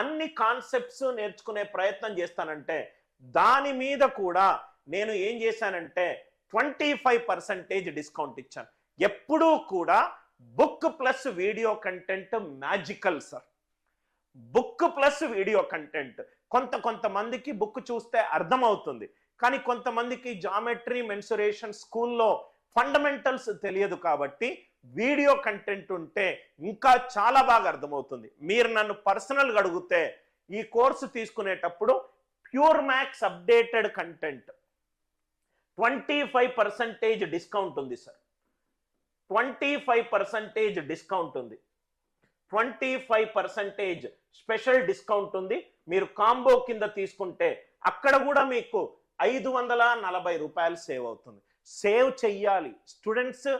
అన్ని కాన్సెప్ట్స్ నేర్చుకునే ప్రయత్నం చేస్తానంటే దాని మీద కూడా నేను ఏం చేశానంటే ట్వంటీ ఫైవ్ పర్సెంటేజ్ డిస్కౌంట్ ఇచ్చాను. ఎప్పుడూ కూడా book plus video content magical sir book plus video content కొంత కొంతమందికి బుక్ చూస్తే అర్థమవుతుంది. కానీ కొంతమందికి జామెట్రీ మెన్సురేషన్ స్కూల్లో ఫండమెంటల్స్ తెలియదు కాబట్టి వీడియో కంటెంట్ ఉంటే ఇంకా చాలా బాగా అర్థమవుతుంది. మీరు నన్ను పర్సనల్గా అడిగితే ఈ కోర్సు తీసుకునేటప్పుడు pure maths updated content. Twenty five percentage discount ఉంది sir. Twenty five percentage discount ఉంది. Twenty five percentage special discount ఉంది. మీరు కాంబో కింద తీసుకుంటే అక్కడ కూడా మీకు ఐదు వందల నలభై రూపాయలు సేవ్ అవుతుంది. సేవ్ చెయ్యాలి. స్టూడెంట్స్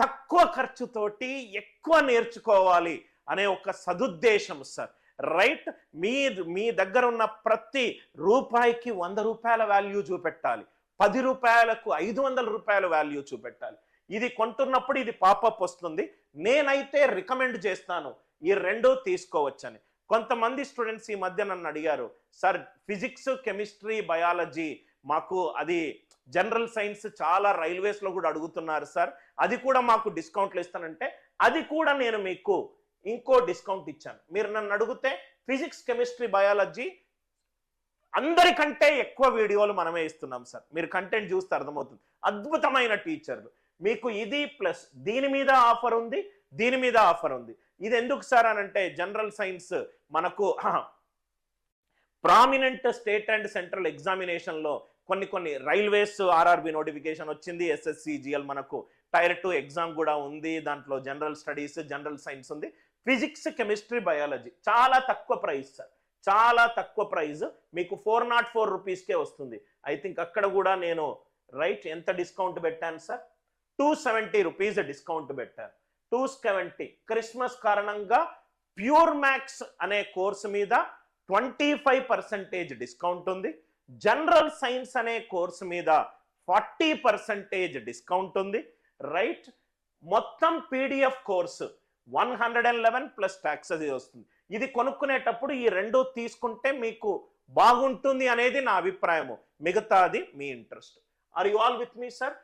తక్కువ ఖర్చుతోటి ఎక్కువ నేర్చుకోవాలి అనే ఒక సదుద్దేశం సార్. రైట్? మీ మీ దగ్గర ఉన్న ప్రతి రూపాయికి వంద రూపాయల వాల్యూ చూపెట్టాలి. పది రూపాయలకు ఐదు వందల రూపాయల వాల్యూ చూపెట్టాలి. ఇది కొంటున్నప్పుడు ఇది పాపప్ వస్తుంది. నేనైతే రికమెండ్ చేస్తాను. ఈ రెండు తీసుకోవచ్చని. కొంతమంది స్టూడెంట్స్ ఈ మధ్య నన్ను అడిగారు సార్ ఫిజిక్స్ కెమిస్ట్రీ బయాలజీ మాకు అది జనరల్ సైన్స్ చాలా రైల్వేస్లో కూడా అడుగుతున్నారు సార్. అది కూడా మాకు డిస్కౌంట్లు ఇస్తానంటే అది కూడా నేను మీకు ఇంకో డిస్కౌంట్ ఇచ్చాను. మీరు నన్ను అడిగితే ఫిజిక్స్ కెమిస్ట్రీ బయాలజీ అందరికంటే ఎక్కువ వీడియోలు మనమే ఇస్తున్నాం సార్. మీరు కంటెంట్ చూస్తే అర్థమవుతుంది. అద్భుతమైన టీచర్లు. మీకు ఇది ప్లస్ దీని మీద ఆఫర్ ఉంది దీని మీద ఆఫర్ ఉంది. ఇది ఎందుకు సార్ అనంటే జనరల్ సైన్స్ మనకు ప్రామినెంట్ స్టేట్ అండ్ సెంట్రల్ ఎగ్జామినేషన్లో కొన్ని కొన్ని రైల్వేస్ ఆర్ఆర్బి నోటిఫికేషన్ వచ్చింది ఎస్ఎస్సిజిఎల్ మనకు. టైర్ టూ ఎగ్జామ్ కూడా ఉంది దాంట్లో జనరల్ స్టడీస్ జనరల్ సైన్స్ ఉంది. ఫిజిక్స్ కెమిస్ట్రీ బయాలజీ చాలా తక్కువ ప్రైస్ సార్ చాలా తక్కువ ప్రైస్ మీకు ఫోర్ నాట్ ఫోర్ రూపీస్కే వస్తుంది. ఐ థింక్ అక్కడ కూడా నేను రైట్ ఎంత డిస్కౌంట్ పెట్టాను sir two seventy rupees discount పెట్టాను. టూ సెవెంటీ క్రిస్మస్ కారణంగా ప్యూర్ మ్యాక్స్ అనే కోర్సు మీద ట్వంటీ ఫైవ్ పర్సెంటేజ్ డిస్కౌంట్ ఉంది. జనరల్ సైన్స్ అనే కోర్సు మీద ఫార్టీ పర్సెంటేజ్ డిస్కౌంట్ ఉంది. రైట్? మొత్తం PDF course one hundred and eleven plus tax అది వస్తుంది. ఇది కొనుక్కునేటప్పుడు ఈ రెండు తీసుకుంటే మీకు బాగుంటుంది అనేది నా అభిప్రాయము. మిగతాది మీ interest. Are you all with me sir